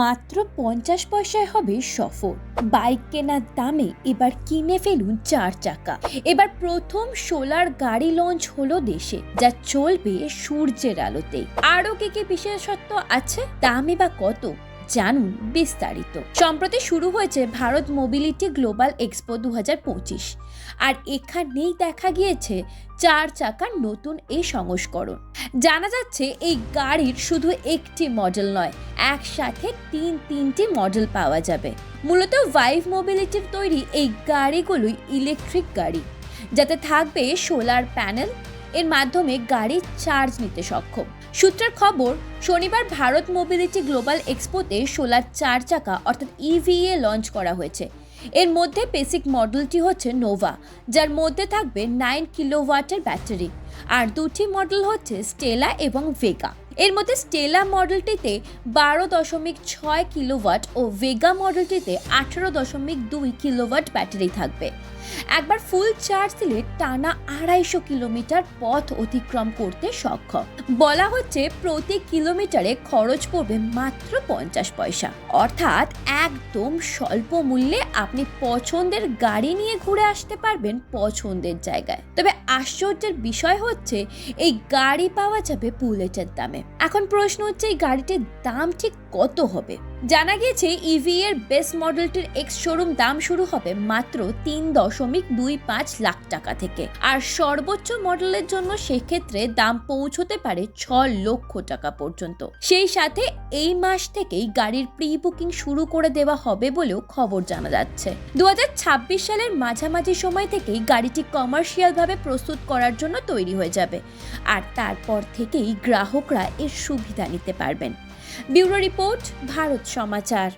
মাত্র পঞ্চাশ পয়সায় হবে সফর। বাইক কেনার দামে এবার কিনে ফেলুন চার চাকা। এবার প্রথম সোলার গাড়ি লঞ্চ হলো দেশে, যা চলবে সূর্যের আলোতে। আরও কি কি বিশেষত্ব আছে? দামে বা কত? জানুন বিস্তারিত। সম্প্রতি শুরু হয়েছে ভারত মোবিলিটি গ্লোবাল এক্সপো দু হাজার পঁচিশ। আর এখানেই দেখা গিয়েছে চার চাকার নতুন এই সংস্করণ। জানা যাচ্ছে এই গাড়ির শুধু একটি মডেল নয়, একসাথে তিন তিনটি মডেল পাওয়া যাবে। মূলত ভাইভ মোবিলিটির তৈরি এই গাড়িগুলোই ইলেকট্রিক গাড়ি, যাতে থাকবে সোলার প্যানেল এর মাধ্যমে গাড়ির চার্জ নিতে সক্ষম। সূত্রের খবর, শনিবার ভারত মোবিলিটি গ্লোবাল এক্সপোতে সোলার চার চাকা, অর্থাৎ ইভিএ লঞ্চ করা হয়েছে। এর মধ্যে বেসিক মডেলটি হচ্ছে নোভা, যার মধ্যে থাকবে নাইন কিলোওয়াটের ব্যাটারি। আর দুটি মডেল হচ্ছে স্টেলা এবং ভেগা। এর মধ্যে স্টেলা মডেলটিতে বারো দশমিক ছয় কিলোওয়াট ও ভেগা মডেলটিতে আঠেরো দশমিক দুই কিলোওয়াট ব্যাটারি থাকবে। একবার ফুল চার্জ দিলে টানা আড়াইশো কিলোমিটার পথ অতিক্রম করতে সক্ষম। বলা হচ্ছে প্রতি কিলোমিটারে খরচ পড়বে মাত্র পঞ্চাশ পয়সা। অর্থাৎ একদম স্বল্প মূল্যে আপনি পছন্দের গাড়ি নিয়ে ঘুরে আসতে পারবেন পছন্দের জায়গায়। তবে আশ্চর্যের বিষয় হচ্ছে, এই গাড়ি পাওয়া যাবে বুলেটের দামে। এখন প্রশ্ন হচ্ছে এই গাড়িটির দাম ঠিক কত হবে? জানা গিয়েছে ইভি এর বেস্ট মডেলটির এক্স শোরুম দাম শুরু হবে মাত্র তিন দশমিক দুই পাঁচ লাখ টাকা থেকে। আর সর্বোচ্চ মডেলের জন্য সেক্ষেত্রে দাম পৌঁছতে পারে ছ লক্ষ টাকা পর্যন্ত। সেই সাথে এই মাস থেকেই গাড়ির প্রি বুকিং শুরু করে দেওয়া হবে বলেও খবর জানা যাচ্ছে। দু হাজার ছাব্বিশ সালের মাঝামাঝি সময় থেকেই গাড়িটি কমার্শিয়ালভাবে প্রস্তুত করার জন্য তৈরি হয়ে যাবে। আর তারপর থেকেই গ্রাহকরা এর সুবিধা নিতে পারবেন। Bureau report, Bharat Samachar.